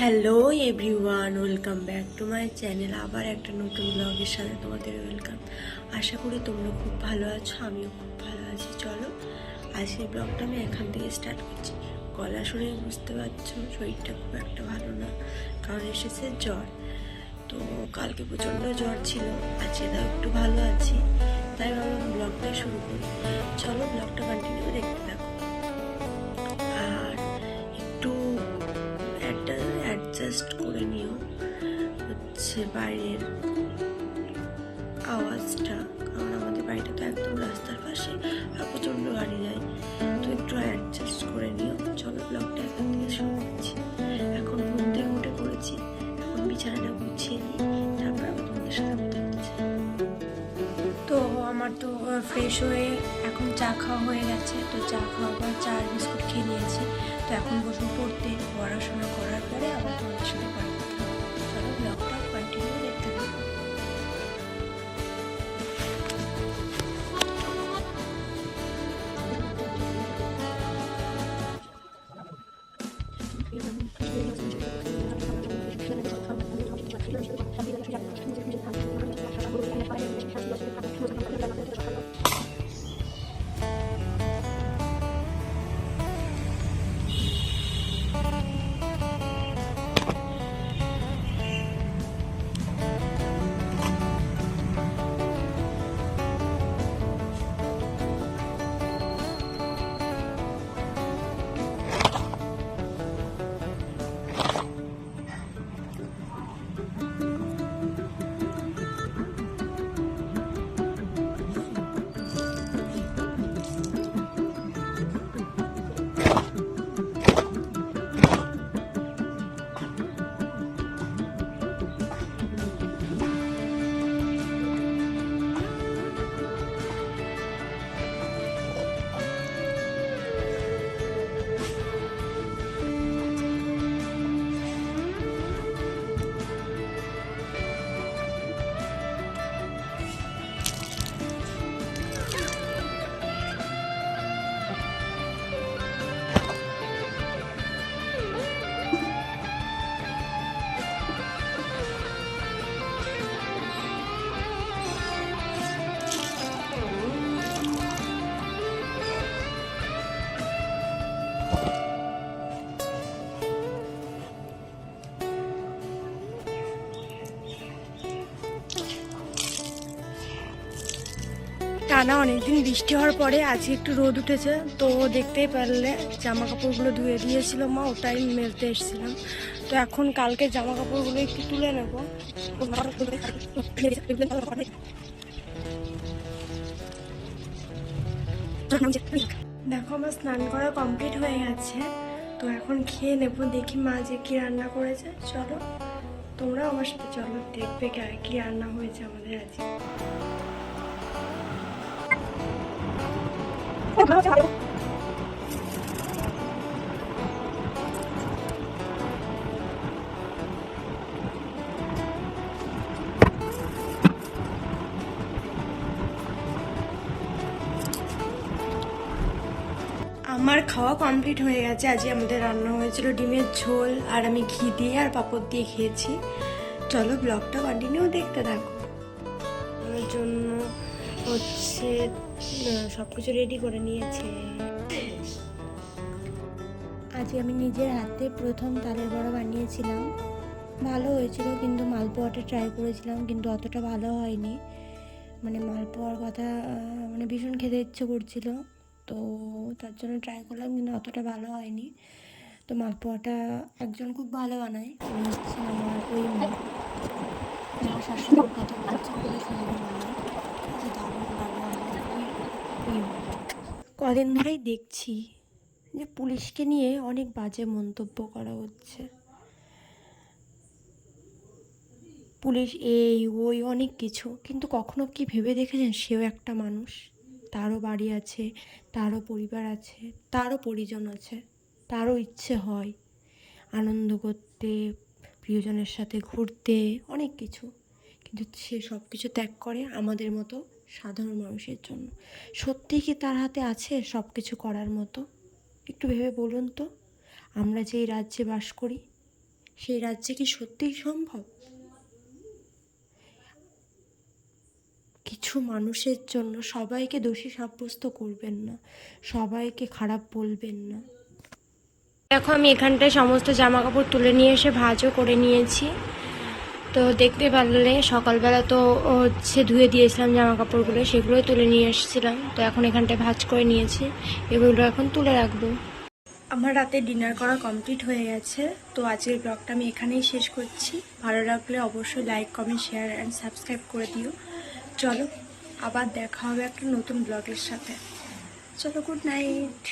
Hello everyone, welcome back to my channel. আবার একটা নতুন ব্লগের সাথে তোমাদের ওয়েলকাম। আশা করি তোমরা খুব ভালো আছো, আমিও খুব ভালো আছি। চলো, আজকের ব্লগটা আমি এখান থেকে স্টার্ট করছি। গলা শুনে বুঝতে পারছ, শরীরটা খুব একটা ভালো না, কারণ এসেছে জ্বর। তো কালকে প্রচণ্ড জ্বর ছিল, আজকে তাও একটু ভালো আছি, তাই ভাবলাম ব্লগটা শুরু করি। চলো, ব্লগটা কন্টিনিউ দেখতে অ্যাডজাস্ট করে নিও। হচ্ছে বাইরের আওয়াজটা, কারণ আমাদের বাড়িটা তো একদম রাস্তার পাশে আর প্রচণ্ড গাড়ি যায়। তো একটু অ্যাডজাস্ট করে নিও। ফ্রেশ হয়ে এখন চা খাওয়া হয়ে গেছে, তো চা খাওয়ার পর চা আর বিস্কুট খেয়ে নিয়েছি। তো এখন বসে পড়তে, পড়াশোনা করার পরে আবার তোমাদের সাথে পরে। চলো ব্লগটা কন্টিনিউ দেখতে থাকো। টানা অনেকদিন বৃষ্টি হওয়ার পরে আজকে একটু রোদ উঠেছে, তো দেখতেই পারলে জামা কাপড়গুলো ধুয়ে দিয়েছিল মা, ওটাই মেলতে এসেছিলাম। তো এখন কালকে জামা কাপড়গুলো একটু তুলে নেব। দেখো আমার স্নান করা কমপ্লিট হয়ে গেছে, তো এখন খেয়ে নেব, দেখি মা যে কি রান্না করেছে। চলো তোমরা আমার সাথে চলো, দেখবে কি রান্না হয়েছে আমাদের আজকে। আমার খাওয়া কমপ্লিট হয়ে গেছে। আজকে আমাদের রান্না হয়েছিল ডিমের ঝোল আর আমি ঘি দিয়ে আর পাঁপড় দিয়ে খেয়েছি। চলো ব্লগটা কন্টিনিউ দেখতে থাকো। আমার জন্য হচ্ছে সব কিছু রেডি করে নিয়েছে। আজকে আমি নিজের হাতে প্রথম তালের বড়া বানিয়েছিলাম। ভালো হয়েছিল, কিন্তু মালপোয়াটা ট্রাই করেছিলাম, কিন্তু অতটা ভালো হয়নি। মানে মালপোয়ার কথা মানে ভীষণ খেতে ইচ্ছে করছিল, তো তার জন্য ট্রাই করলাম, কিন্তু অতটা ভালো হয়নি। তো মালপোয়াটা একজন খুব ভালো বানায় আমার ওই শাশুড়ির কথা খুবই সুন্দর বানায় যে দারুণ ভালো বানায় ওই ওই মা। কদিন ধরেই দেখছি যে পুলিশকে নিয়ে অনেক বাজে মন্তব্য করা হচ্ছে। পুলিশ এই, ওই অনেক কিছু, কিন্তু কখনো কি ভেবে দেখেছেন সেও একটা মানুষ? তারও বাড়ি আছে, তারও পরিবার আছে, তারও পরিজন আছে, তারও ইচ্ছে হয় আনন্দ করতে, প্রিয়জনের সাথে ঘুরতে, অনেক কিছু। কিন্তু সে সব কিছু ত্যাগ করে আমাদের মতো সাধারণ মানুষের জন্য। সত্যিই কি তার হাতে আছে সব কিছু করার মতো? একটু ভেবে বলুন তো। আমরা যেই রাজ্যে বাস করি, সেই রাজ্যে কি সত্যিই সম্ভব? কিছু মানুষের জন্য সবাইকে দোষী সাব্যস্ত করবেন না, সবাইকে খারাপ বলবেন না। দেখো, আমি এখানটায় সমস্ত জামা কাপড় তুলে নিয়ে এসে ভাজও করে নিয়েছি। তো দেখতে পারলে সকালবেলা তো হচ্ছে ধুয়ে দিয়েছিলাম জামা কাপড়গুলো সেগুলোই তুলে নিয়ে এসেছিলাম। তো এখন এখানটায় ভাঁজ করে নিয়েছি, এগুলো এখন তুলে রাখব। আমার রাতে ডিনার করা কমপ্লিট হয়ে গেছে, তো আজকের ব্লগটা আমি এখানেই শেষ করছি। ভালো লাগলে অবশ্যই like, comment, share and subscribe করে দিও। চলো, আবার দেখা হবে একটা নতুন ব্লগের সাথে। চলো, গুড নাইট।